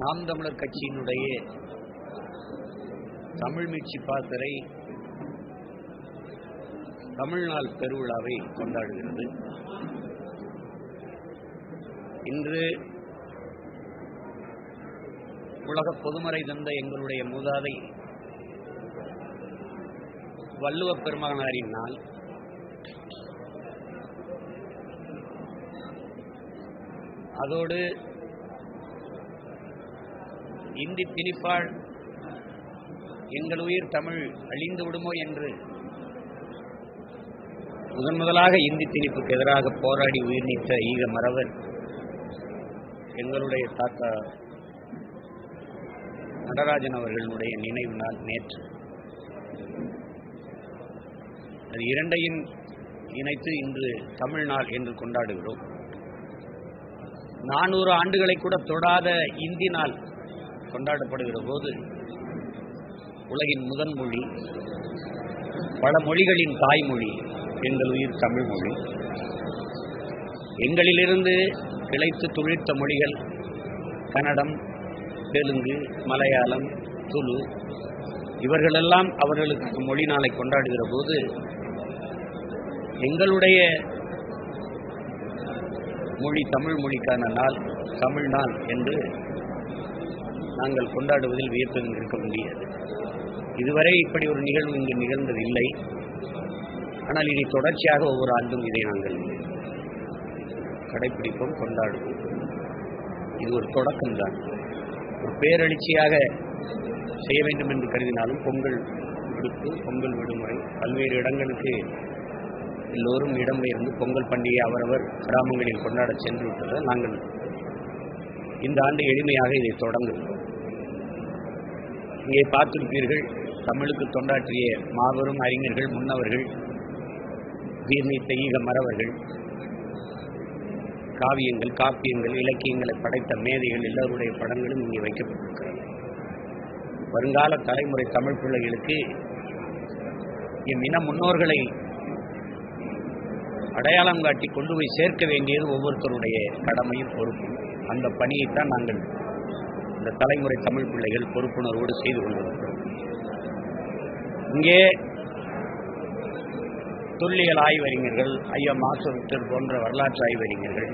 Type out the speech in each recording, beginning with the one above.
நாம் தமிழர் கட்சியினுடைய தமிழ் மீட்சி பாசறை தமிழ்நாள் பெருவிழாவை கொண்டாடுகிறது. இன்று உலக பொதுமறை தந்த எங்களுடைய மூதாதை வள்ளுவப் பெருமகனாரின் நாள். அதோடு இந்தி திணிப்பால் எங்கள் உயிர் தமிழ் அழிந்து விடுமோ என்று. முதன் முதலாக இந்தி திணிப்புக்கு எதிராக போராடி உயிர் நீத்த ஈக மறவர். எங்களுடைய தாத்தா நடராஜன் அவர்களுடைய நினைவு நாள் நேற்று. அது இரண்டையும் இணைத்து இன்று தமிழ் நாள் என்று கொண்டாடுகிறோம். நானூறு ஆண்டுகளை கூட தொடாத இந்தி நாள். கொண்டாடப்படுகிற போது உலகின் முதன் மொழி பல மொழிகளின் தாய்மொழி எங்கள் உயிர் தமிழ் மொழி. எங்களிலிருந்து கிளைத்து துளிர்த்த மொழிகள் கன்னடம் தெலுங்கு மலையாளம் துளு இவர்களெல்லாம் அவர்களுக்கு மொழி நாளை கொண்டாடுகிற போது எங்களுடைய மொழி தமிழ் மொழிக்கான நாள் தமிழ் நாள் என்று நாங்கள் கொண்டாடுவதில் வியப்பு இருக்க முடியாது. இதுவரை இப்படி ஒரு நிகழ்வு இங்கு நிகழ்ந்ததில்லை. ஆனால் இனி தொடர்ச்சியாக ஒவ்வொரு ஆண்டும் இதை நாங்கள் கடைபிடிப்போம் கொண்டாடுவோம். இது ஒரு தொடக்கம்தான் ஒரு பேரெழுச்சியாக செய்ய வேண்டும் என்று கருதினாலும் பொங்கல் விடுப்பு பொங்கல் விடுமுறை பல்வேறு இடங்களுக்கு எல்லோரும் இடம்பெயர்ந்து பொங்கல் பண்டிகை அவரவர் கிராமங்களில் கொண்டாட சென்று விட்டதால் நாங்கள் இந்த ஆண்டு எளிமையாக இதை தொடங்குகிறோம் இங்கே பார்த்திருப்பீர்கள் தமிழுக்கு தொண்டாற்றிய மாபெரும் அறிஞர்கள் முன்னவர்கள் வீர்மை ஈக மறவர்கள் காவியங்கள் காப்பியங்கள் இலக்கியங்களை படைத்த மேதைகள் எல்லோருடைய படங்களும் இங்கே வைக்கப்பட்டிருக்கிறது. வருங்கால தலைமுறை தமிழ் பிள்ளைகளுக்கு என் இன முன்னோர்களை அடையாளம் காட்டி கொண்டு போய் சேர்க்க வேண்டியது ஒவ்வொருத்தருடைய கடமையும் பொறுப்பும். அந்த பணியைத்தான் நாங்கள் இந்த தலைமுறை தமிழ் பிள்ளைகள் பொறுப்புணர்வோடு செய்து கொண்டிருக்கிறோம் இங்கே தொல்லியல் ஆய்வறிஞர்கள் ஐயா மாசவிட்டர் போன்ற வரலாற்று ஆய்வறிஞர்கள்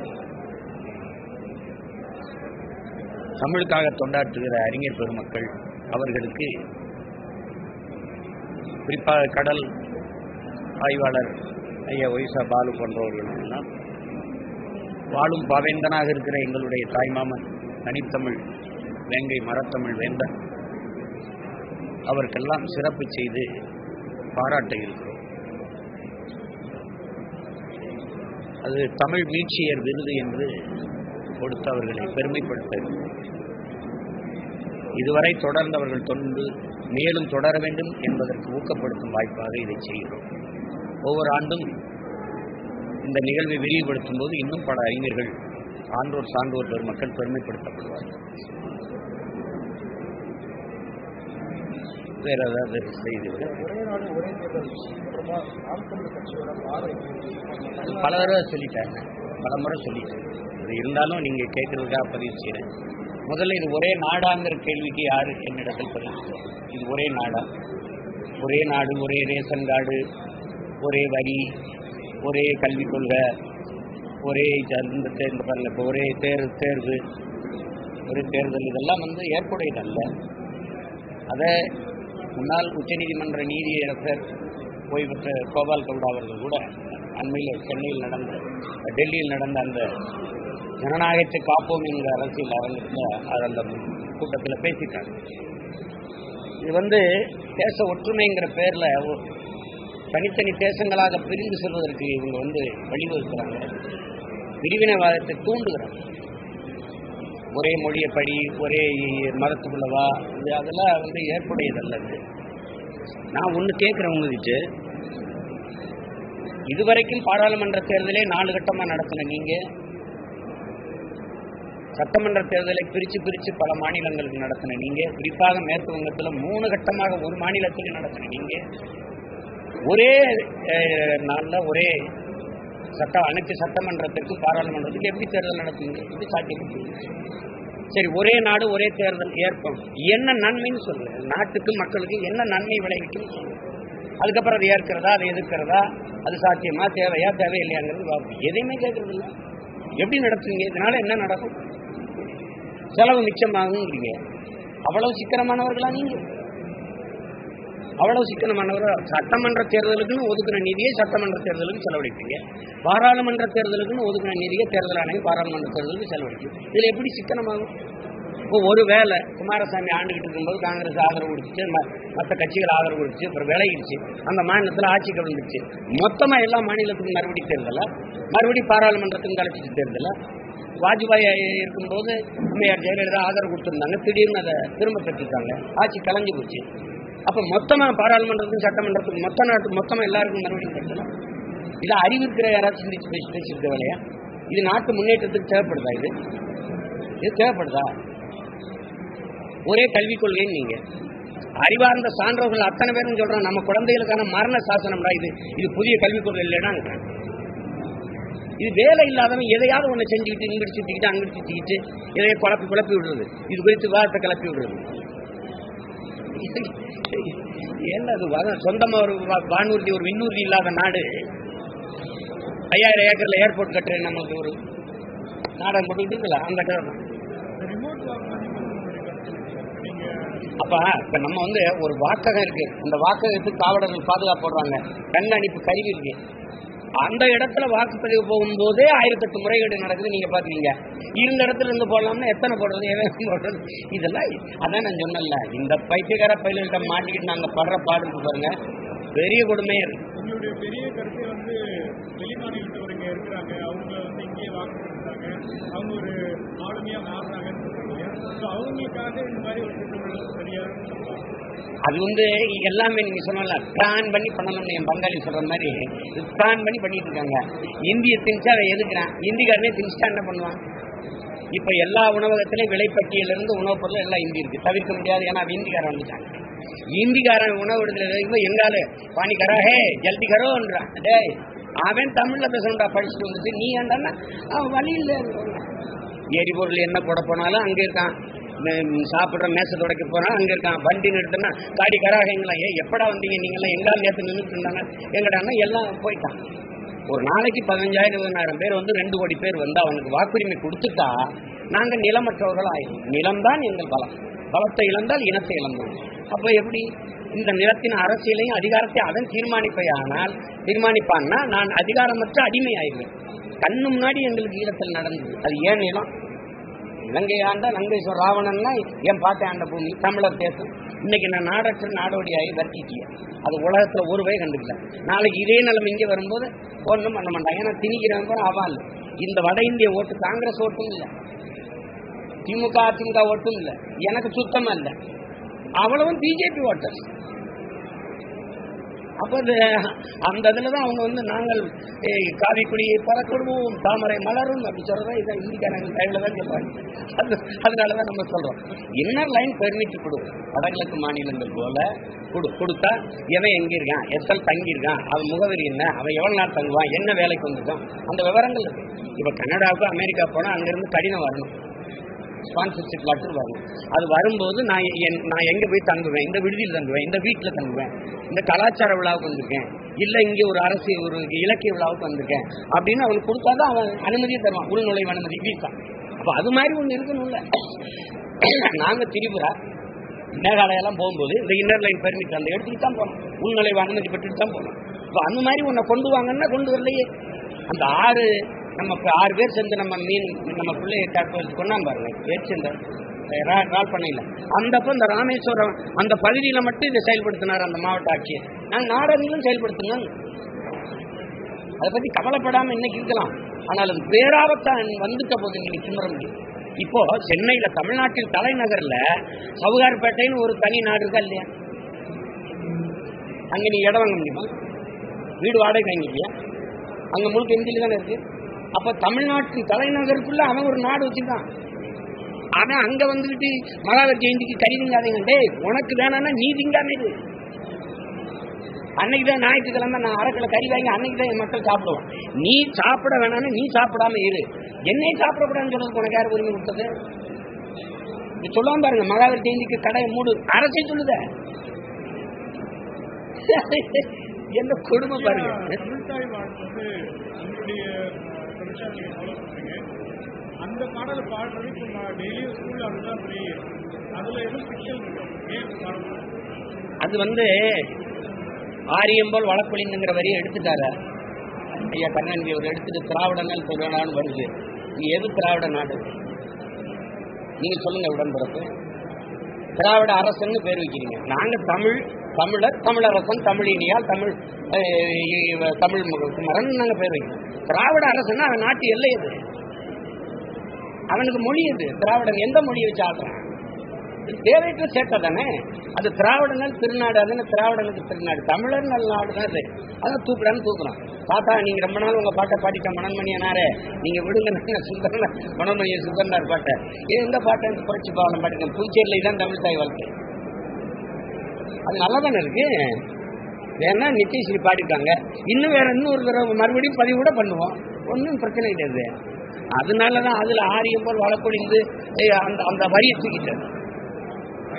தமிழுக்காக தொண்டாற்றுகிற அறிஞர் பெருமக்கள் அவர்களுக்கு குறிப்பாக கடல் ஆய்வாளர் ஐயா ஒய்சா பாலு போன்றவர்கள் எல்லாம் வாழும் பாவேந்தனாக இருக்கிற எங்களுடைய தாய்மாமன் தனித்தமிழ் வேங்கை மரத்தமிழ் வேந்தன். அவருக்கெல்லாம் சிறப்பு செய்து பாராட்ட இருக்கிறோம் அது தமிழ் மீட்சியர் விருது என்று கொடுத்து அவர்களை பெருமைப்படுத்த இதுவரை தொடர்ந்தவர்கள் தொண்டு மேலும் தொடர வேண்டும் என்பதற்கு ஊக்கப்படுத்தும் வாய்ப்பாக இதை செய்கிறோம். ஒவ்வொரு ஆண்டும் இந்த நிகழ்வை விரிவுபடுத்தும் போது இன்னும் பல அறிஞர்கள் ஆன்றோர் சான்றோர் பெருமக்கள் பெருமைப்படுத்தப்படுவார்கள். வேற ஏதாவது செய்தி பல தடவை சொல்லிட்டாங்க. பல முறை சொல்லிட்டேன். அது இருந்தாலும் நீங்க கேட்கறதுக்காக பதிவு செய்யறேன் முதல்ல இது ஒரே நாடாங்கிற கேள்விக்கு யாரு என்னிடத்தில் பதிவு இது ஒரே நாடா. ஒரே நாடு ஒரே ரேஷன் கார்டு ஒரே வரி ஒரே கல்விக் கொள்கை ஒரே ஜ- இந்த தே- இந்த பாருங்க. இப்போ ஒரே தேர் தேர்வு ஒரே தேர்தல் இதெல்லாம் வந்து ஏற்புடையதல்ல. அதை முன்னாள் உச்சநீதிமன்ற நீதியரசர் ஓய்வு பெற்ற கோபால் கவுடா அவர்கள் கூட அண்மையில் சென்னையில் நடந்த டெல்லியில் நடந்த அந்த ஜனநாயகத்தை காப்போம் என்கிற அரசியல் அரங்கத்தில் அது அந்த கூட்டத்தில் பேசிட்டாங்க இது வந்து தேச ஒற்றுமைங்கிற பேரில் தனித்தனி தேசங்களாக பிரிந்து செல்வதற்கு இவங்க வந்து வழிவகுக்கிறாங்க. பிரிவினைவாதத்தை தூண்டுகிறாங்க. ஒரே மொழியை படி ஒரே மதத்துக்குள்ளவா? இது அதெல்லாம் வந்து ஏற்புடையதல்ல நான் ஒன்று கேட்குறேன் உங்ககிட்ட இதுவரைக்கும் பாராளுமன்ற தேர்தலே நாலு கட்டமாக நடத்தின நீங்கள் சட்டமன்ற தேர்தலை பிரித்து பிரித்து பல மாநிலங்களுக்கு நடத்தின நீங்கள் குறிப்பாக மேற்கு வங்கத்தில் மூணு கட்டமாக ஒரு மாநிலத்துக்கு நடத்தின நீங்கள் ஒரே நாளில் ஒரே சட்ட அனைத்து சட்டமன்றத்திற்கும் பாராளுமன்றத்துக்கு எப்படி தேர்தல் நடத்துங்க இது சாத்தியம் சரி ஒரே நாடு ஒரே தேர்தல் ஏற்படும். என்ன நன்மைன்னு சொல்லு நாட்டுக்கு மக்களுக்கு என்ன நன்மை விளைவிக்கும் அதுக்கப்புறம் அது ஏற்கிறதா அதை எதிர்க்கிறதா அது சாத்தியமா தேவையா தேவையில்லையாங்கிறது எதையுமே கேட்கறது இல்லை எப்படி நடத்துவீங்க? இதனால என்ன நடக்கும்? செலவு மிச்சமாகுங்கிறீங்க அவ்வளவு சிக்கனமானவர்களா நீங்க. அவ்வளவு சிக்கனமானவர் சட்டமன்ற தேர்தலுக்குன்னு ஒதுக்குற நிதியை சட்டமன்ற தேர்தலுக்கு செலவழிப்பீங்க. பாராளுமன்ற தேர்தலுக்குன்னு ஒதுக்குற நிதியை தேர்தல் ஆணையம் பாராளுமன்ற தேர்தலுக்கு செலவழிக்கும். இதில் எப்படி சிக்கனமாகும்? இப்போ ஒரு வேலை குமாரசாமி ஆண்டுகிட்டு இருக்கும்போது காங்கிரஸ் ஆதரவு கொடுத்துச்சு மற்ற கட்சிகள் ஆதரவு கொடுத்துச்சு அப்புறம் விலகிடுச்சு. அந்த மாநிலத்தில் ஆட்சி கவிழ்ந்துச்சு மொத்தமாக எல்லா மாநிலத்துக்கும் மறுபடி தேர்தல? மறுபடி பாராளுமன்றத்துக்கும் கலைச்சிட்டு தேர்தல? வாஜ்பாய் இருக்கும்போது அம்மையார் ஜெயலலிதா ஆதரவு கொடுத்துருந்தாங்க திடீர்னு அதை திரும்ப பெற்றுட்டாங்க. ஆட்சி கலைஞ்சு போச்சு. அப்ப மொத்தமா பாராளுமன்றத்துக்கும் சட்டமன்றத்துக்கும் மொத்த நாட்டு மொத்தமா எல்லாருக்கும் மறுபடியும் தேர்தல அறிவு அறிவிக்கிற யாராவது சிந்திச்சு பேசி பேசியிருக்க வேலையா இது நாட்டு முன்னேற்றத்துக்கு தேவைப்படுதா இது? இது தேவைப்படுதா? ஒரே கல்விக் கொள்கைன்னு நீங்க. அறிவார்ந்த சான்றோர்கள் அத்தனை பேரும் சொல்றோம். நம்ம குழந்தைகளுக்கான மரண சாசனம்டா இது. இது புதிய கல்விக் கொள்கை இல்லைன்னா இது வேலை இல்லாதவன் எதையாவது ஒன்று செஞ்சுக்கிட்டு இங்கிட்டு சுத்திக்கிட்டு அங்கிட்டு சுத்திக்கிட்டு எதையோ குழப்பி குழப்பி விடுறது. இது குறித்து வார்த்தை கிளப்பி விடுறது. என்னது சொந்தமா ஒரு வானூர்தி ஒரு விண்ணூர்தி இல்லாத நாடு. ஐயாயிரம் ஏக்கர்ல ஏர்போர்ட் கட்டுறேன் நமக்கு ஒரு நாடகம் போட்டுக்கிட்டு இருக்குல்ல அந்த கதை அப்ப இப்ப நம்ம வந்து ஒரு வாக்ககம் இருக்கு. அந்த வாக்ககத்துக்கு காவலர்கள் பாதுகாப்பு போடுறாங்க கண்காணிப்பு கருவி இருக்கு. அந்த இடத்துல வாக்குப்பதிவு போகும்போதே ஆயிரத்தெட்டு முறைகேடு நடக்குது நீங்க பாக்குறீங்க. இருந்த இடத்துல இருந்து போடலாம்னா எத்தனை போடுறது எவ்வளவு போடுறது? இதெல்லாம் அதான் நான் சொன்னேன்ல. இந்த பைத்தியகார பயில்கிட்ட மாட்டிக்கிட்டு நாங்க படுற பாடுக்கு பாருங்க. பெரிய கொடுமையா இருக்கு உங்களுடைய பெரிய கருத்தை வந்து வெளிமாநிலத்தவருங்க இருக்கிறாங்க. அவங்க வந்து இங்கே வாக்கு அவங்க ஒரு ஆளுமையா மாறுறாங்கன்னு அது வந்து எல்லாமே நீங்க சொன்னல பிளான் பண்ணி பண்ணணும்னு என் பங்காளி சொல்ற மாதிரி பிளான் பண்ணி பண்ணிட்டு இருக்காங்க. இந்திய திணிச்சா அதை எதுக்குறான்? இந்திக்காரனே திணிச்சா என்ன பண்ணுவான்? இப்ப எல்லா உணவகத்திலையும் விலைப்பட்டியில இருந்து உணவுப் பொருள் எல்லாம் இந்தி இருக்கு. தவிர்க்க முடியாது ஏன்னா அவன் இந்திக்காரன் வந்துட்டாங்க இந்திக்காரன் உணவு இடத்துல எங்காலு பானிக்காரா ஹே ஜல்தி கரோன்றான் டேய் அவன் தமிழ்ல பேசணும்டா படிச்சுட்டு வந்துட்டு. நீ ஏன்டான்னா வழி இல்லை எரிபொருள் என்ன போட போனாலும் அங்கே இருக்கான். சாப்பிட்ற சாப்பிடுற மேசை துடைக்க போனால் அங்கே இருக்கான். வண்டி நிறுத்தினா காடி கராகங்களா ஏன் எப்படா வந்தீங்க? நீங்களாம் எங்கால நேற்று நின்றுட்டு இருந்தாங்க. எங்கடானா எல்லாம் போயிட்டான். ஒரு நாளைக்கு பதினஞ்சாயிரம் இருபதாயிரம் பேர் வந்து ரெண்டு கோடி பேர் வந்து அவனுக்கு வாக்குரிமை கொடுத்துட்டா நாங்கள் நிலமற்றவர்கள் ஆயிடும் நிலம்தான் எங்கள் பலம். பலத்தை இழந்தால் இனத்தை இழந்தோம். அப்போ எப்படி? இந்த நிலத்தின் அரசியலையும் அதிகாரத்தை அதன் தீர்மானிப்பையானால் தீர்மானிப்பான்னா நான் அதிகாரமற்ற அடிமை ஆயிடுவேன் கண்ணு முன்னாடி எங்களுக்கு ஈழத்தில் நடந்தது. அது ஏன் நிலம்? இலங்கை ஆண்ட லங்கேஸ்வர் ராவணன்னா என் பார்த்த ஆண்ட பூமி? தமிழர் தேசம். இன்னைக்கு நான் நாடற்ற நாடோடியாகி வர்த்திட்டிய அது உலகத்தில் ஒருவே கண்டுக்கல நாளைக்கு இதே நிலைமை இங்கே வரும்போது ஒன்றும் பண்ண மாட்டாங்க. ஏன்னா திணிக்கிறவங்க கூட இந்த வட இந்திய ஓட்டு காங்கிரஸ் ஓட்டும் இல்லை. திமுக அதிமுக ஓட்டும் இல்லை. எனக்கு சுத்தமாக இல்லை. அவ்வளவும் பிஜேபி ஓட்டர்ஸ். அப்போ அந்த இதில் தான் அவங்க வந்து நாங்கள் காவிக்குடியை பறக்கொடுவோம் தாமரை மலரும் அப்படி சொல்றதா இதான் இந்திக்காரங்க டைமில் தான் சொல்கிறாங்க அது அதனால தான் நம்ம சொல்கிறோம் இன்னர் லைன் பெர்மிட் கொடு? வடகிழக்கு மாநிலங்கள் போல கொடு கொடுத்தா எவன் எங்கே இருக்கான் எத்தல் தங்கியிருக்கான்? அவன் முகவரி என்ன? அவன் எவ்வளோ நாள் தங்குவான்? என்ன வேலைக்கு வந்திருக்கான்? அந்த விவரங்கள் இருக்குது இப்போ கனடாவுக்கு அமெரிக்கா போனால் அங்கேருந்து கடினம் வரணும். ஸ்பான்சர்ஷிப் லெட்டர் வரும். அது வரும்போது நான் என்- நான் எங்கே போய் தங்குவேன்? இந்த விடுதியில் தங்குவேன். இந்த வீட்டில் தங்குவேன். இந்த கலாச்சார விழாவுக்கு வந்திருக்கேன். இல்லை இங்கே ஒரு அரசு ஒரு இலக்கிய விழாவுக்கு வந்திருக்கேன். அப்படின்னு அவனுக்கு கொடுத்தாதான் அவன் அனுமதியை தருவான். உள்நுழைவு அனுமதி வீசா அப்போ அது மாதிரி ஒன்று இருக்கணும்ல. நாங்கள் திரிபுரா மேகாலயெல்லாம் போகும்போது இந்த இன்னர் லைன் பெர்மிட் அந்த எடுத்துட்டு தான் போனோம். உள்நுழைவு அனுமதி பெற்றுட்டு தான் போனோம். இப்போ அந்த மாதிரி உன்னை கொண்டு வாங்கன்னா கொண்டு வரலையே. அந்த ஆறு நம்ம ஆறு பேர் சேர்ந்து நம்ம மீன் நம்ம பிள்ளையை காட்டு கொண்டாந்து பாருங்க. ஏற்று ரால் பண்ணையில் அந்தப்போ இந்த ராமேஸ்வரம் அந்த பகுதியில மட்டும் இதை செயல்படுத்தினார் அந்த மாவட்ட ஆட்சியர். நாங்கள் நாடகங்களும் செயல்படுத்துங்க அதை பத்தி கவலைப்படாம இன்னைக்கு இருக்கலாம். ஆனால் அது பேராபத்தான் வந்துட்ட போது இன்னைக்கு சிம்மர முடியும் இப்போ சென்னையில தமிழ்நாட்டில் தலைநகர்ல சவுகார்பேட்டைன்னு ஒரு தனி நாடு இருக்கா இல்லையா? அங்க நீ இடம் வாங்க முடியுமா? வீடு வாடகை வாங்கிக்கியா அங்க முழுக்க இந்தியில தானே இருக்கு? அப்ப தமிழ்நாட்டின் தலைநகருக்குள்ள அவன் ஒரு நாடு வச்சிருக்கான். அவன் அங்க வந்துகிட்டு மகாவீர் ஜெயந்திக்கு கறி திங்காதீங்க. டே உனக்கு வேணாம்னா நீ திங்காம இது அன்னைக்கு தான் ஞாயிற்றுக்கிழமை நான் அரைக்கில கறி வாங்கி அன்னைக்கு தான் என் மக்கள் சாப்பிடுவான். நீ சாப்பிட வேணாம்னு நீ சாப்பிடாம இரு. என்னை சாப்பிடக்கூடாதுன்னு சொல்றதுக்கு உனக்கு யார் உரிமை கொடுத்தது? இது சொல்லாம பாருங்க மகாவீர் ஜெயந்திக்கு கடை மூடு. அரசே சொல்லுத. என்ன கொடுமை பாருங்க தமிழ்தாய் வாழ்த்து வந்து உங்களுடைய தொழிற்சாலையை ஃபாலோ பண்ணுறீங்க அந்த பாடலை பாடுறது இப்போ டெய்லியும் ஸ்கூலில் அதுதான் ப்ரே அதில் எதுவும் ஃபிக்ஷன் இருக்கும் ஏன் பாடணும். அது வந்து ஆரியம் போல் வழக்கொழிந்துங்கிற வரியை எடுத்துட்டாரு. ஐயா கண்ணன் அவர் எடுத்துட்டு திராவிடங்கள் திருநாடு வருது. நீ எது திராவிட நாடு? நீங்க சொல்லுங்க உடன்பிறப்பு. திராவிட அரசன்னு பேர் வைக்கிறீங்க. நாங்க தமிழ் தமிழர் தமிழரசன் தமிழினியால் தமிழ் அஹ், தமிழ் மு- குமரன் நாங்க பேர் வைக்கிறோம். திராவிட அரசுன்னா அவன் நாட்டு எல்லை அது அவனுக்கு மொழி எது? திராவிடன் எந்த மொழியை வச்சு ஆடுறான் இது சேர்த்த தானே? அது திராவிடனால் திருநாடு அதுன்னு திராவிடனுக்கு திருநாடு? தமிழர் நல்ல நாடு தான் அது. அதான் தூக்குறான்னு தூக்குறோம் தாத்தா நீங்க ரொம்ப நாள் உங்க பாட்டை பாடிட்ட மணன்மணியனாரே நீங்க விடுங்க நாங்க சுந்தரன மணன்மணிய சுந்தரனார் பாட்டை. இது எந்த பாட்டை புரட்சி பாவலம் பாடிட்டேன் புதுச்சேரியில தான் தமிழ் தாய் வாழ்க்கை. அது நல்லா தானே இருக்கு? வேணா நித்யஸ்ரீ பாடிட்டாங்க இன்னும் வேற இன்னொரு தடவை மறுபடியும் பதிவு கூட பண்ணுவோம். ஒன்றும் பிரச்சனை கிடையாது. அதனாலதான் அதுல ஆரியம் போல் வளர்க்கொழிந்து அந்த அந்த வரியை தூக்கிட்டாரு.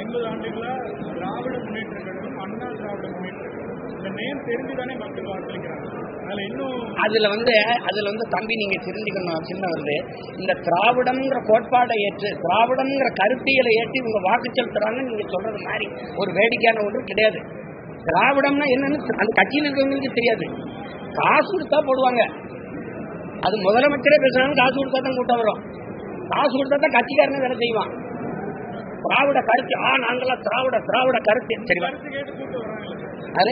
ஐம்பது ஆண்டுகளா திராவிட முன்னேற்ற கழகம் அண்ணா திராவிட முன்னேற்ற கழகம். இந்த நேம் தெரிஞ்சுதானே மக்கள் வாக்களிக்கிறாங்க. அதில் இன்னும் அதுல வந்து அதுல வந்து தம்பி நீங்க தெரிஞ்சுக்கணும் சின்ன வந்து இந்த திராவிடம்ங்கிற கோட்பாடை ஏற்று திராவிடம்ங்கிற கருத்தியலை ஏற்றி இவங்க வாக்கு செலுத்துறாங்கன்னு நீங்க சொல்றது மாதிரி ஒரு வேடிக்கையான ஒன்று கிடையாது. திராவிடம்னா என்னன்னு அந்த கட்சியில் இருக்கிறவங்களுக்கு தெரியாது. காசு கொடுத்தா போடுவாங்க. அது முதலமைச்சரே பேசுறாங்க காசு கொடுத்தா தான் கூட்டம் வரும். காசு கொடுத்தா தான் கட்சிக்காரனே வேலை செய்வான். திராவிட கருத்து ஆ நாங்களாம் திராவிட திராவிட கருத்து. சரிவா அது?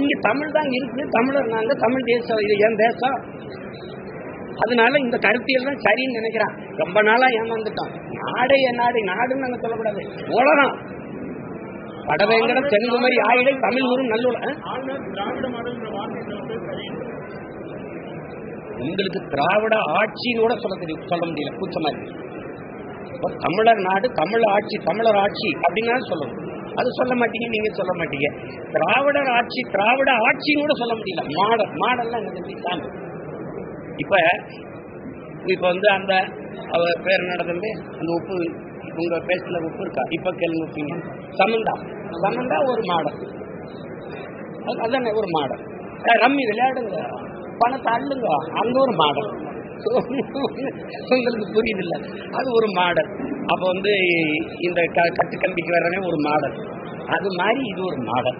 இங்க தமிழ் தான் இருக்கு. தமிழர் நாங்க தமிழ் தேசம் இது என் தேசம். அதனால இந்த கருத்தியல் தான் சரின்னு நினைக்கிறான். ரொம்ப நாளா ஏமாந்துட்டோம் நாடே என் நாடு நாடுன்னு நாங்க சொல்லக்கூடாது. உலகம். வடவேங்கடம் தென்குமரி ஆயிடை தமிழ் ஊரும் சரி உங்களுக்கு திராவிட ஆட்சின்னு கூட சொல்ல தெரியும் சொல்ல முடியல. கூச்சமா இருக்கு. தமிழர் நாடு தமிழ் ஆட்சி தமிழர் ஆட்சி அப்படின்னா சொல்லணும். அது சொல்ல மாட்டீங்க நீங்க சொல்ல மாட்டீங்க. திராவிடர் ஆட்சி திராவிட ஆட்சின்னு கூட சொல்ல முடியல. மாடல் மாடல்லாம் எனக்கு தாங்க இப்ப இப்ப வந்து அந்த அவர் பேர் நடந்தது? அந்த உப்பு உங்க பேசுல உப்பு இருக்கா? இப்ப கேள்வி சமந்தா. சமந்தா ஒரு மாடல். அது- அதானே ஒரு மாடல். ரம்மி விளையாடுங்க. பணத்தை அள்ளுங்க. அங்க ஒரு மாடல். உங்களுக்கு புரியுது இல்ல அது ஒரு மாடல். அப்ப வந்து இந்த கட்டு கம்பிக்கு வர்றனே ஒரு மாடல். அது மாதிரி இது ஒரு மாடல்.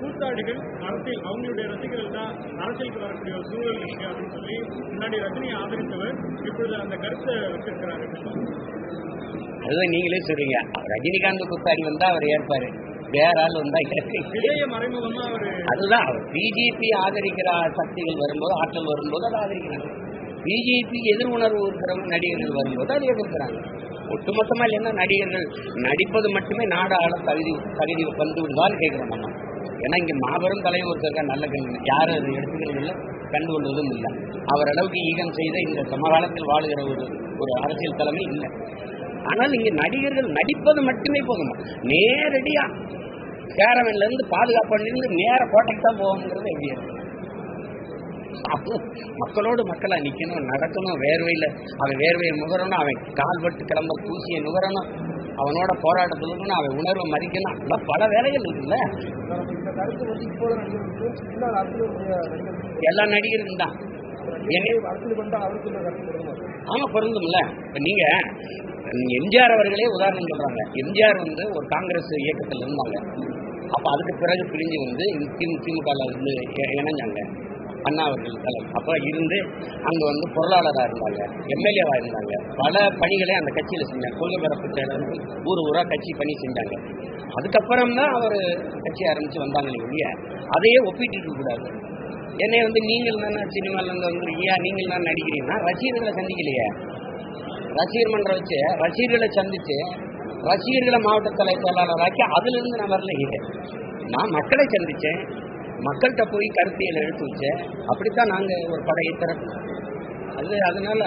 கூத்தாடிகள் அரசியல் அவங்களுடைய ரசிகர்கள் தான் அரசியலுக்கு வரக்கூடிய ஒரு சூழல் இருக்கு அப்படின்னு சொல்லி முன்னாடி ரஜினியை ஆதரித்தவர் இப்பொழுது அந்த கருத்தை வச்சிருக்கிறாரு. அதுதான் நீங்களே சொல்றீங்க. ரஜினிகாந்த் குத்தாடி வந்தா அவர் ஏற்பாரு. வேற ஆள் வந்தா அதுதான். பிஜேபி ஆதரிக்கிற சக்திகள் வரும்போது ஆற்றல் வரும்போது அதை ஆதரிக்கிறாங்க. பிஜேபி எதிர் உணர்வு இருக்கிறவங்க நடிகர்கள் வரும்போது அதை எதிர்க்கிறாங்க. ஒட்டுமொத்தமா இல்லைன்னா நடிகர்கள் நடிப்பது மட்டுமே நாடு ஆள தகுதி தகுதி வந்து விடுவான்னு கேட்கிறோம் நம்ம. ஏன்னா இங்க மாபெரும் தலைவர் ஒருத்தர் நல்ல கல்வி யாரும் அதை? எடுத்துக்கிறது இல்லை கண்டுகொள்வதும் இல்லை. அவர் அளவுக்கு ஈகம் செய்த இந்த சமகாலத்தில் வாழுகிற ஒரு ஒரு அரசியல் தலைமை இல்லை. ஆனால் இங்க நடிகர்கள் நடிப்பது மட்டுமே போதுமா? நேரடியா கேரவன்ல இருந்து பாதுகாப்புலேருந்து நேர கோட்டைக்கு தான் போகணுங்கிறது எப்படி அப்போ மக்களோடு மக்களா நிக்கணும் நடக்கணும் வேர்வையில அவன் வேர்வையை நுகரணும் அவன் கால்பட்டு கிளம்ப தூசியை நுகரணும் அவனோட போராட்டத்தில் இருக்கணும் அவன் உணர்வை மறிக்கணும் அதெல்லாம் பல வேலைகள் இருக்குல்ல? எல்லா நடிகரும் தான் என்ன ஆமா பொருந்தும்ல. நீங்க எம்ஜிஆர் அவர்களே உதாரணம் சொல்றாங்க. எம்ஜிஆர் வந்து ஒரு காங்கிரஸ் இயக்கத்தில் இருந்தாங்க. அப்ப அதுக்கு பிறகு பிரிஞ்சு வந்து திமுக திமுக இருந்து இணைஞ்சாங்க. அண்ணா அவர்கள் தலைவர் அப்ப இருந்து அங்க வந்து பொருளாளராக இருந்தாங்க எம்எல்ஏவா இருந்தாங்க. பல பணிகளை அந்த கட்சியில செஞ்சாங்க. கொள்கை பரப்பு ஊர் ஊரா கட்சி பணி செஞ்சாங்க. அதுக்கப்புறம் தான் அவர் கட்சி ஆரம்பிச்சு வந்தாங்களே ஒழிய அதையே ஒப்பிட்டு இருக்கக்கூடாது என்னை வந்து நீங்கள் தானே சினிமால இருந்து வந்துருக்கீங்க நீங்கள் தான் நடிக்கிறீங்கன்னா ரசிகர்களை சந்திக்கலையே. ரசிகர் மன்றம் வச்சு ரசிகர்களை சந்திச்சு ரசிகர்களை மாவட்ட தலை செயலாளராக்கி அதுல இருந்து நான் வரல இங்க நான் மக்களை சந்திச்சேன் மக்கள்கிட்ட போய் கருத்தியல் எடுத்து வச்சேன். அப்படித்தான் நாங்க ஒரு படையை திறக்கணும் அது அதனால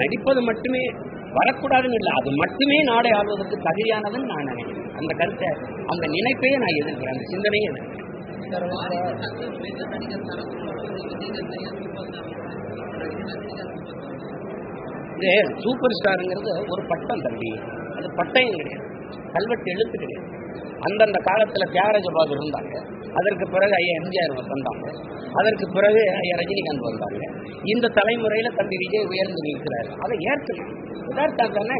நடிப்பது மட்டுமே வரக்கூடாதுன்னு இல்லை. அது மட்டுமே நாடை ஆள்வதற்கு தகுதியானதுன்னு நான் நினைக்கிறேன். அந்த கருத்தை அந்த நினைப்பையே நான் எதிர்க்கிறேன். அந்த சிந்தனையே இது சூப்பர் ஸ்டாருங்கிறது ஒரு பட்டம் தம்பி. அது பட்டயம் கிடையாது. கல்வெட்டு எழுத்து கிடையாது. அந்தந்த காலத்தில் தியாகராஜ பாபு இருந்தாங்க. அதற்கு பிறகு ஐயா எம்ஜிஆர் வந்தாங்க. அதற்கு பிறகு ஐயா ரஜினிகாந்த் வந்தாங்க. இந்த தலைமுறையில் தம்பி விஜய் உயர்ந்து நிற்கிறாரு. அதை ஏற்கணும். யதார்த்தம் தானே?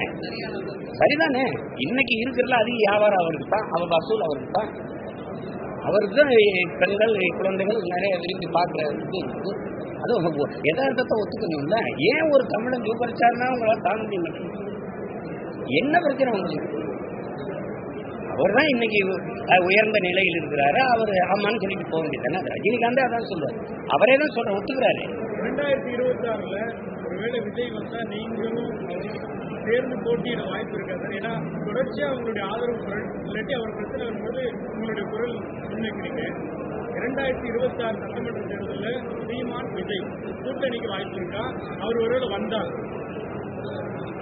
சரிதானே? இன்னைக்கு இருக்கிறதுல அதிக வியாபாரம் அவருக்கு தான். அவர் வசூல் அவருக்கு தான். அவருக்கு தான் பெண்கள் குழந்தைகள் நிறைய விரும்பி பார்க்குற இது இருக்கு அதுவும் யதார்த்தத்தை ஒத்துக்கணும்ல. ஏன் ஒரு தமிழன் சூப்பர் உங்களால் தாங்க முடியும் என்ன பிரச்சனை உங்களுக்கு? அவர் தான் இன்னைக்கு உயர்ந்த நிலையில் இருக்கிறாரு. அவர் ஆமான்னு சொல்லிட்டு போக வேண்டியதானே ரஜினிகாந்தே அதான் சொல்றாரு. அவரே தான் சொல்ற ஒத்துக்கிறாரு. ரெண்டாயிரத்தி இருபத்தி ஆறுல ஒருவேளை விஜய் வந்தா நீங்களும் சேர்ந்து போட்டியிட வாய்ப்பு இருக்காது ஏன்னா தொடர்ச்சியா உங்களுடைய ஆதரவு குரல் இல்லாட்டி அவர் பிரச்சனை வரும்போது உங்களுடைய குரல் முன்வைக்கிறீங்க இரண்டாயிரத்தி இருபத்தி ஆறு சட்டமன்ற தேர்தலில் சீமான் விஜய் கூட்டணிக்கு வாய்ப்பு இருக்கா? அவர் ஒருவேளை வந்தார்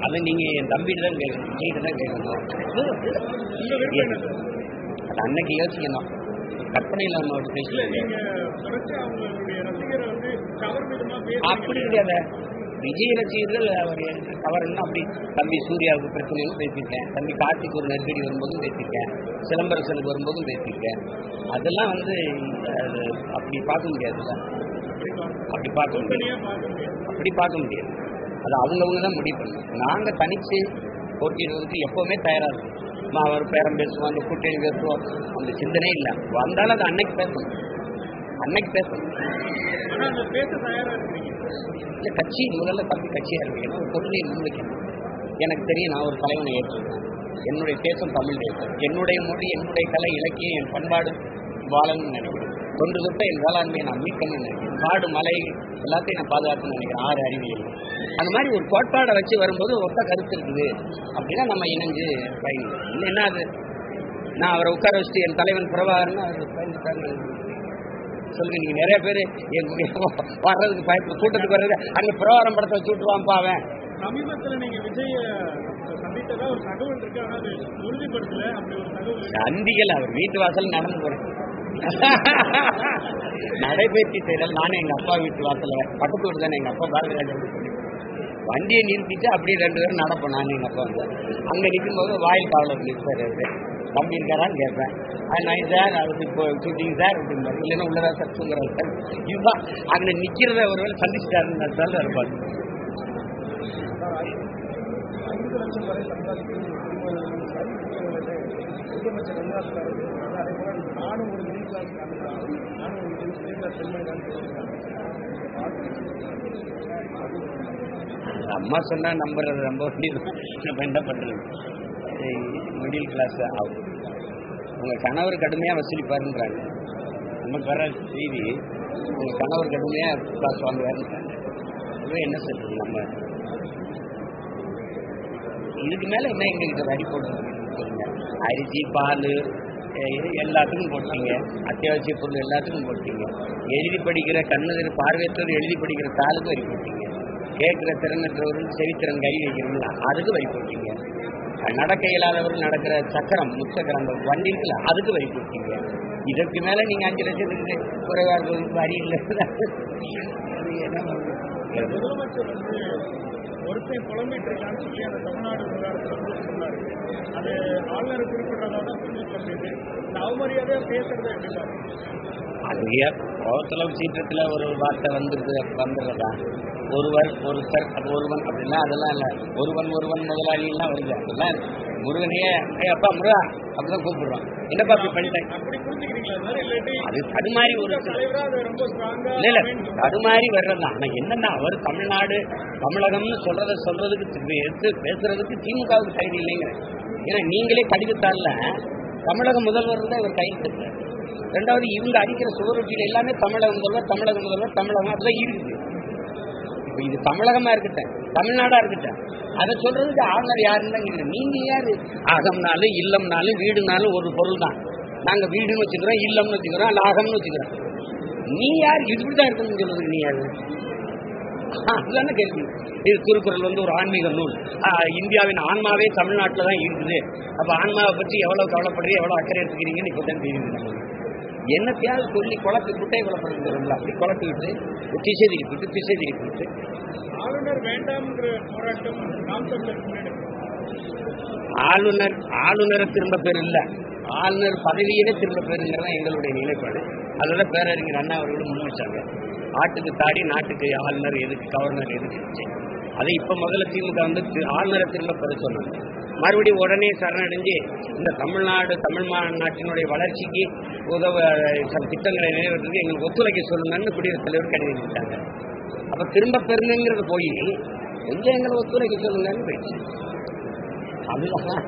அதை நீங்க என் தம்பிட்டு தான் கேட்கணும் விஜய்கிட்ட தான் கேட்கணும் என்ன? அது அன்னைக்கு யோசிக்கணும். கற்பனை இல்லாம ஒரு அப்படி கிடையாது. விஜய் ரசிகர்கள் அவர் அவர்னா அப்படி? தம்பி சூர்யாவுக்கு பிரச்சனையும் பேசியிருக்கேன். தம்பி கார்த்திக் ஒரு நெருக்கடி வரும்போதும் பேசியிருக்கேன். சிலம்பரசனுக்கு வரும்போதும் பேசியிருக்கேன். அதெல்லாம் வந்து அப்படி பார்க்க முடியாதுல்ல அப்படி பார்க்க முடியாது. அப்படி பார்க்க முடியாது. அது அவங்கவுங்க தான் முடிவு பண்ணணும். நாங்கள் தனித்து போட்டியிடுவதற்கு எப்போவுமே தயாராக இருக்கும். அவர் பேரம் பேசுவோம் அந்த கூட்டணி பேசுவோம். அந்த சிந்தனை இல்லை. வந்தாலும் அது அன்னைக்கு பேசணும். அன்னைக்கு பேசணும். இல்லை கட்சி முதல்ல தம்பி கட்சியாக இருக்கணும் ஒரு கொள்கையை முன்வைக்கணும். எனக்கு தெரியும் நான் ஒரு தலைவனை ஏற்றிருக்கேன் என்னுடைய தேசம் தமிழ் தேசம் என்னுடைய மொழி என்னுடைய கலை இலக்கியம் என் பண்பாடு வாழணும்னு நினைக்கிறேன். தொன்று தொட்ட என் வேளாண்மையை நான் மீட்கணும்னு நினைக்கிறேன். காடு மலை எல்லாத்தையும் நான் பாதுகாக்கணும்னு நினைக்கிறேன். ஆறு அறிவியல் அந்த மாதிரி ஒரு கோட்பாடை வச்சு வரும்போது ஒத்த கருத்து இருக்குது. அப்படின்னா நம்ம இணைஞ்சு பயணிக்கிறோம் என்ன அது? நான் அவரை உட்கார வச்சுட்டு என் தலைவன் பிரபாகரன் அவர் பயந்துட்டாங்க சொல்லுங்க நீங்க நிறைய பேர் வர்றதுக்கு பயப்பட கூட்டத்துக்கு வர்றது. அங்க பிரவாரம் படத்தை வச்சு விட்டுருவான்ப்பா அவன். சமீபத்துல நீங்க விஜய சந்தித்ததா ஒரு தகவல் இருக்கு ஆனா அது உறுதிப்படுத்தல? அப்படி ஒரு தகவல் இருக்கு. சந்திகள் அவர் வீட்டு வாசல் நடந்து போறேன். நடைபயிற்சி செய்யறது நானும் எங்க அப்பா வீட்டு வாசல்ல. பக்கத்து வீடு தானே எங்க அப்பா பாரதிராஜன் வண்டியை நிறுத்திட்டு அப்படியே ரெண்டு பேரும் நடப்போம் நானும் எங்க அப்பா வந்து. அங்க நிற்கும்போது வாயில் காவலர் நிற்பாரு தம்பி இருக்காரான்னு கேட்பேன். நான் சார் அதுக்கு இப்போ ஷூட்டிங் சார் அப்படிம்பாரு இல்லைன்னா உள்ளதா சார் தூங்குறாரு சார். இதுதான் அங்கே நிற்கிறத ஒருவேளை சந்திச்சுட்டாருன்னு சார் இருப்பாரு. ஐந்து லட்சம் வரை சம்பாதிக்கும் முதலமைச்சர் ரங்கநாத் அதே போல நானும் ஒரு மிடில் கிளாஸ் நானும் ஒரு மிடில் கிளாஸ் பெண்மணி அம்மா சொன்னா நம்புறது ரொம்ப வேண்டியது. நம்ம என்ன பண்றது? மிடில் கிளாஸ் ஆகும் உங்க கணவர் கடுமையா வசூலிப்பாருன்றாங்க. நமக்கு வர செய்தி உங்க கணவர் கடுமையா கிளாஸ் வாங்குவாருன்றாங்க இதுவே என்ன சொல்றது நம்ம? இதுக்கு மேல என்ன எங்ககிட்ட வரி போடுறது அரிசி பால் எல்லாத்துக்கும் போட்டீங்க. அத்தியாவசிய பொருள் எல்லாத்துக்கும் போட்டீங்க. எழுதி படிக்கிற கண்ணு பார்வையற்றவர் எழுதி படிக்கிற தாளுக்கு வரி போட்டீங்க. கேட்கிற திறனற்றவர்கள் செவித்திறன் கை வைக்கிறீங்களா அதுக்கு வரி போட்டீங்க. நடக்க இயலாதவர்கள் நடக்கிற சக்கரம் முச்சக்கரம் அந்த வண்டி இருக்குல்ல அதுக்கு வரி போட்டீங்க. இதற்கு மேல நீங்க அஞ்சு லட்சத்துக்கு குறைவாக வரி இல்லை. என்ன பண்றது? முதலமைச்சர் வந்து ஒருத்தை புலம்பிட்டு இருக்கான்னு சொல்லி அந்த தமிழ்நாடு விவகாரத்தில் வந்து சொன்னாரு. அது ஆளுநர் குறிப்பிட்டதாக தான் புரிஞ்சுக்க முடியுது. இந்த அவமரியாதையா பேசுறதை எப்படி பாருங்க அது ஏன் கோவத்துல சீற்றத்துல ஒரு வார்த்தை வந்துருது வந்துடுறதா ஒருவர் ஒருத்தர் ஒருவன் அப்படின்னா அதெல்லாம் இல்லை. ஒருவன் ஒருவன் முதலாளிலாம் வருது. அதெல்லாம் முருகனையே அப்பா முருகா அப்படிதான் கூப்பிடுறோம் என்னப்பா அப்படி பண்ணிட்டேன் அது அது மாதிரி ஒரு இல்ல இல்ல அது மாதிரி வர்றதுதான் ஆனா என்னன்னா அவர் தமிழ்நாடு தமிழகம்னு சொல்றத சொல்றதுக்கு பேசு பேசுறதுக்கு திமுகவுக்கு தகுதி இல்லைங்கிற. ஏன்னா நீங்களே கடிதத்தால தமிழக முதல்வர் தான் இவர் கையில் ரெண்டாவது இவங்க அடிக்கிற சுவரொட்டியில எல்லாமே தமிழக முதல்வர் தமிழக முதல்வர் தமிழகம் அதுதான் இருக்குது. இப்ப இது தமிழகமா இருக்கட்டும். தமிழ்நாடா இருக்கட்டும். அதை சொல்றதுக்கு ஆளுநர் யாருன்னு நீங்க யாரு? அகம்னாலும் இல்லம்னாலும் வீடுனாலும் ஒரு பொருள் தான் நாங்க வீடுன்னு வச்சுக்கிறோம் இல்லம்னு வச்சுக்கிறோம் அல்ல அகம்னு வச்சுக்கிறோம். நீ யார்? இப்படிதான் இருக்கணும்னு சொல்றதுக்கு நீ யாரு? அதுதானே கேள்வி. இது திருக்குறள் வந்து ஒரு ஆன்மீக நூல். இந்தியாவின் ஆன்மாவே தமிழ்நாட்டில் தான் இருக்குது. அப்போ ஆன்மாவை பற்றி எவ்வளோ கவலைப்படுறீங்க எவ்வளோ அக்கறை எடுத்துக்கிறீங்கன்னு இப்போ தான் தெரியுது. என்னத்தையாவது சொல்லி குழப்பி குட்டை குழப்பம் அப்படி குழப்பி விட்டு திசை திருப்பி விட்டு திசை திருப்பி விட்டு ஆளுநர் வேண்டாம்ங்கிற போராட்டம் ஆளுநர் ஆளுநரை திரும்ப பேர் இல்ல. ஆளுநர் பதவியிலே திரும்ப பேருங்கிறது தான் எங்களுடைய நிலைப்பாடு. அதோட பேரறிஞர் அண்ணா அவர்களும் முன் வச்சாங்க. ஆட்டுக்கு தாடி நாட்டுக்கு ஆளுநர் எதுக்கு கவர்னர் எதுக்கு? அதை இப்ப முதல்ல திமுக வந்து ஆளுநரை திரும்ப பெற சொன்னாங்க. மறுபடியும் உடனே சரணடைஞ்சு இந்த தமிழ்நாடு தமிழ் நாட்டினுடைய வளர்ச்சிக்கு உதவ சில திட்டங்களை நிறைவேற்றுறதுக்கு எங்களுக்கு ஒத்துழைக்க சொல்லுங்கன்னு குடியரசுத் தலைவர் கடிதம் கொடுத்தாங்க அப்ப திரும்ப பெருமைங்கிறது போய் கொஞ்சம் எங்களை ஒத்துழைக்க சொல்லுங்கன்னு போயிடுச்சு. அதுதான்